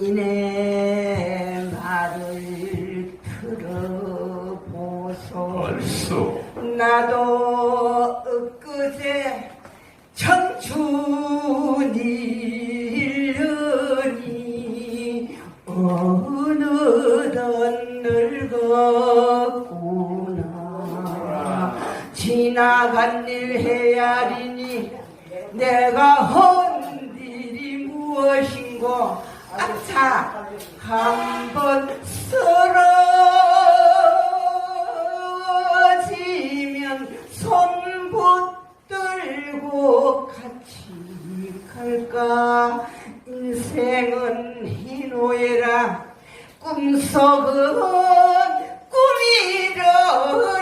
니네 말을 들어보소. 얼쑤 나도 엊그제 청춘이 흘러니 어느덧 늙었구나. 지나간 일 헤아리니 내가 헌 일이 무엇인고 아차 한번 쓰러지면 손 붙들고 같이 갈까? 인생은 희노애라 꿈속은 꿈이려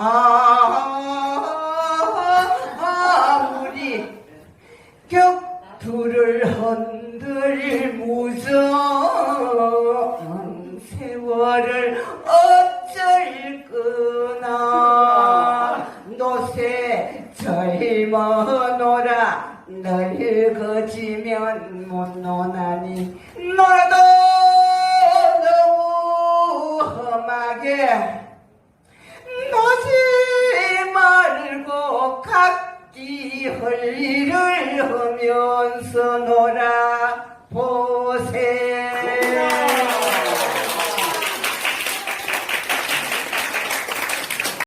아 아무리 격투를 흔들 무서운 세월을 어쩔 거나. 노새 젊어노라 늙어지면 못 노나니. 놀아 노지 말고 각기 할 일을 하면서 놀아 보세